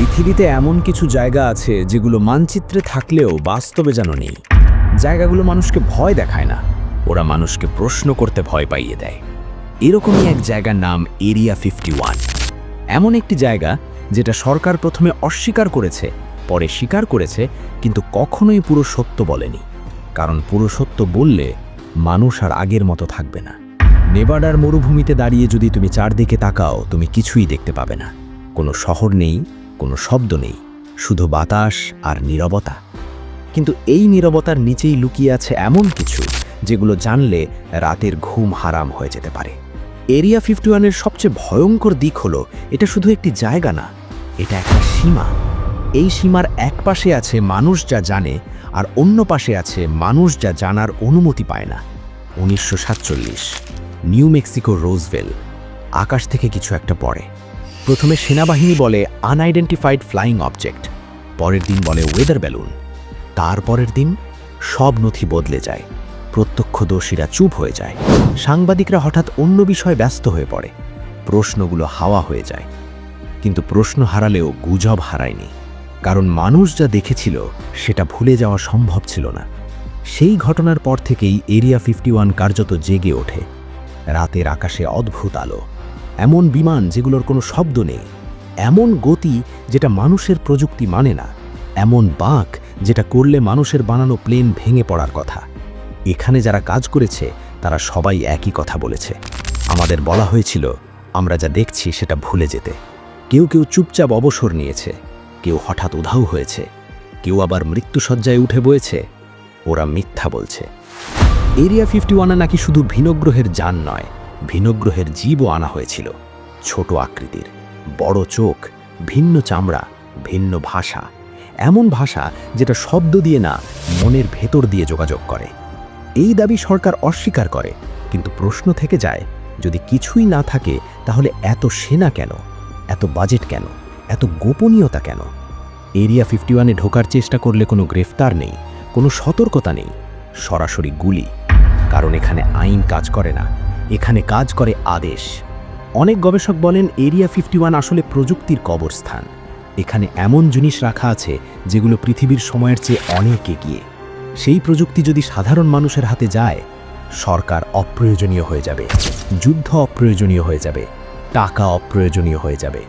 পৃথিবীতে এমন কিছু জায়গা আছে যেগুলো মানচিত্রে থাকলেও বাস্তবে যেন নেই। জায়গাগুলো মানুষকে ভয় দেখায় না, ওরা মানুষকে প্রশ্ন করতে ভয় পাইয়ে দেয়। এরকমই এক জায়গার নাম এরিয়া ফিফটি এমন একটি জায়গা যেটা সরকার প্রথমে অস্বীকার করেছে, পরে স্বীকার করেছে, কিন্তু কখনোই পুরো সত্য বলেনি। কারণ পুরো সত্য বললে মানুষ আর আগের মতো থাকবে না। নেভাডার মরুভূমিতে দাঁড়িয়ে যদি তুমি চারদিকে তাকাও, তুমি কিছুই দেখতে পাবে না। কোনো শহর নেই কোনো শব্দ নেই, শুধু বাতাস আর নীরবতা। কিন্তু এই নীরবতার নিচেই লুকিয়ে আছে এমন কিছু যেগুলো জানলে রাতের ঘুম হারাম হয়ে যেতে পারে। এরিয়া ফিফটি ওয়ানের সবচেয়ে ভয়ঙ্কর দিক হলো, এটা শুধু একটি জায়গা না, এটা একটা সীমা। এই সীমার এক পাশে আছে মানুষ যা জানে আর অন্য পাশে আছে মানুষ যা জানার অনুমতি পায় না। উনিশশো সাতচল্লিশ, নিউ মেক্সিকো রোজভেল, আকাশ থেকে কিছু একটা পড়ে। প্রথমে সেনাবাহিনী বলে আনআইডেন্টিফাইড ফ্লাইং অবজেক্ট, পরের দিন বলে ওয়েদার ব্যালুন, তারপরের দিন সব নথি বদলে যায়, প্রত্যক্ষদর্শীরা চুপ হয়ে যায়, সাংবাদিকরা হঠাৎ অন্য বিষয়ে ব্যস্ত হয়ে পড়ে, প্রশ্নগুলো হাওয়া হয়ে যায়, কিন্তু প্রশ্ন হারালেও গুজব হারায়নি, কারণ মানুষ যা দেখেছিল সেটা ভুলে যাওয়া সম্ভব ছিল না। সেই ঘটনার পর থেকেই এরিয়া ফিফটি ওয়ান কার্যত জেগে ওঠে, রাতের আকাশে অদ্ভুত আলো এমন বিমান যেগুলোর কোনো শব্দ নেই, এমন গতি যেটা মানুষের প্রযুক্তি মানে না, এমন বাঁক যেটা করলে মানুষের বানানো প্লেন ভেঙে পড়ার কথা। এখানে যারা কাজ করেছে, তারা সবাই একই কথা বলেছে। আমাদের বলা হয়েছিল, আমরা যা দেখছি সেটা ভুলে যেতে। কেউ কেউ চুপচাপ অবসর নিয়েছে, কেউ হঠাৎ উধাও হয়েছে, কেউ আবার মৃত্যুসজ্জায় উঠে বয়েছে, ওরা মিথ্যা বলছে। এরিয়া ফিফটি ওয়ানে নাকি শুধু ভিনগ্রহের যান নয় ভিনগ্রহের জীবও আনা হয়েছিল। ছোট আকৃতির, বড় চোখ, ভিন্ন চামড়া, ভিন্ন ভাষা। এমন ভাষা যেটা শব্দ দিয়ে না, মনের ভেতর দিয়ে যোগাযোগ করে। এই দাবি সরকার অস্বীকার করে, কিন্তু প্রশ্ন থেকে যায়, যদি কিছুই না থাকে, তাহলে এত সেনা কেন? এত বাজেট কেন? এত গোপনীয়তা কেন? এরিয়া ফিফটি ওয়ানে ঢোকার চেষ্টা করলে কোনো গ্রেফতার নেই, কোনো সতর্কতা নেই, সরাসরি গুলি। কারণ এখানে আইন কাজ করে না। এখানে কাজ করে আদেশ। অনেক গবেষক বলেন, এরিয়া ফিফটি আসলে প্রযুক্তির কবরস্থান। এখানে এমন জিনিস রাখা আছে, যেগুলো পৃথিবীর সময়ের চেয়ে অনেক এগিয়ে। সেই প্রযুক্তি যদি সাধারণ মানুষের হাতে যায়, সরকার অপ্রয়োজনীয় হয়ে যাবে, যুদ্ধ অপ্রয়োজনীয় হয়ে যাবে, টাকা অপ্রয়োজনীয় হয়ে যাবে,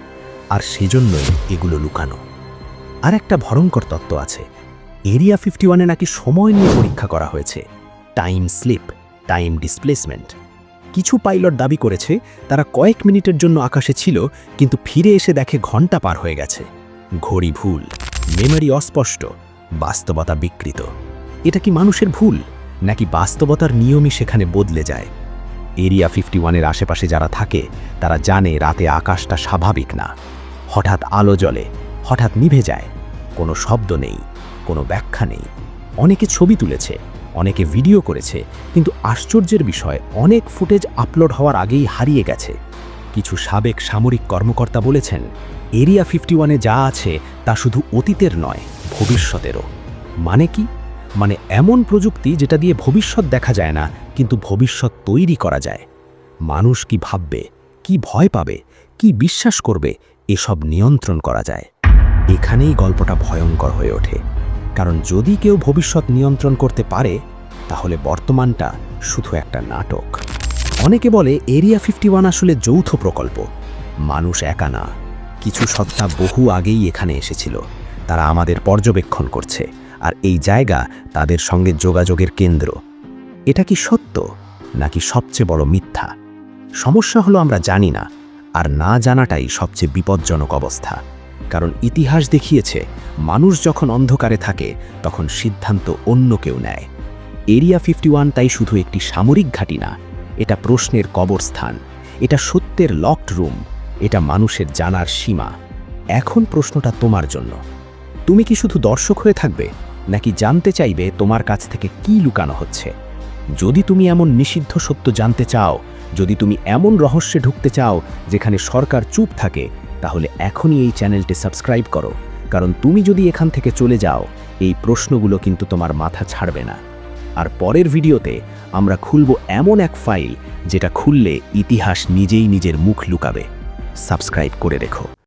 আর সেজন্যই এগুলো লুকানো। আর একটা ভয়ঙ্কর তত্ত্ব আছে, এরিয়া ফিফটি নাকি সময় নিয়ে পরীক্ষা করা হয়েছে। Time slip, time displacement. কিছু পাইলট দাবি করেছে, তারা কয়েক মিনিটের জন্য আকাশে ছিল, কিন্তু ফিরে এসে দেখে ঘণ্টা পার হয়ে গেছে। ঘড়ি ভুল, মেমরি অস্পষ্ট, বাস্তবতা বিকৃত। এটা কি মানুষের ভুল, নাকি বাস্তবতার নিয়মই সেখানে বদলে যায়? এরিয়া ফিফটি ওয়ানের আশেপাশে যারা থাকে, তারা জানে রাতে আকাশটা স্বাভাবিক না। হঠাৎ আলো জ্বলে, হঠাৎ নিভে যায়। কোনো শব্দ নেই, কোনো ব্যাখ্যা নেই। অনেকে ছবি তুলেছে অনেকে ভিডিও করেছে, কিন্তু আশ্চর্যের বিষয়, অনেক ফুটেজ আপলোড হওয়ার আগেই হারিয়ে গেছে। কিছু সাবেক সামরিক কর্মকর্তা বলেছেন, এরিয়া ফিফটি ওয়ানে যা আছে, তা শুধু অতীতের নয়, ভবিষ্যতেরও। মানে কি? মানে এমন প্রযুক্তি যেটা দিয়ে ভবিষ্যৎ দেখা যায় না, কিন্তু ভবিষ্যৎ তৈরি করা যায়। মানুষ কি ভাববে, কি ভয় পাবে, কি বিশ্বাস করবে, এসব নিয়ন্ত্রণ করা যায়। এখানেই গল্পটা ভয়ঙ্কর হয়ে ওঠে। কারণ যদি কেউ ভবিষ্যৎ নিয়ন্ত্রণ করতে পারে, তাহলে বর্তমানটা শুধু একটা নাটক। অনেকে বলে এরিয়া ফিফটি আসলে যৌথ প্রকল্প। মানুষ একা না। কিছু সত্তা বহু আগেই এখানে এসেছিল। তারা আমাদের পর্যবেক্ষণ করছে। আর এই জায়গা তাদের সঙ্গে যোগাযোগের কেন্দ্র। এটা কি সত্য, নাকি সবচেয়ে বড় মিথ্যা? সমস্যা হলো আমরা জানি না। আর না জানাটাই সবচেয়ে বিপজ্জনক অবস্থা। কারণ ইতিহাস দেখিয়েছে, মানুষ যখন অন্ধকারে থাকে, তখন সিদ্ধান্ত অন্য কেউ নেয়। এরিয়া ফিফটি তাই শুধু একটি সামরিক ঘাঁটি না, এটা প্রশ্নের কবরস্থান, এটা সত্যের লকড রুম, এটা মানুষের জানার সীমা। এখন প্রশ্নটা তোমার জন্য। তুমি কি শুধু দর্শক হয়ে থাকবে, নাকি জানতে চাইবে তোমার কাছ থেকে কি লুকানো হচ্ছে? যদি তুমি এমন নিষিদ্ধ সত্য জানতে চাও, যদি তুমি এমন রহস্যে ঢুকতে চাও, যেখানে সরকার চুপ থাকে তাহলে এখনই এই চ্যানেলটি সাবস্ক্রাইব করো, কারণ তুমি যদি এখান থেকে চলে যাও, এই প্রশ্নগুলো কিন্তু তোমার মাথা ছাড়বে না। আর পরের ভিডিওতে আমরা খুলব এমন এক ফাইল যেটা খুললে ইতিহাস নিজেই নিজের মুখ লুকাবে। সাবস্ক্রাইব করে রেখো।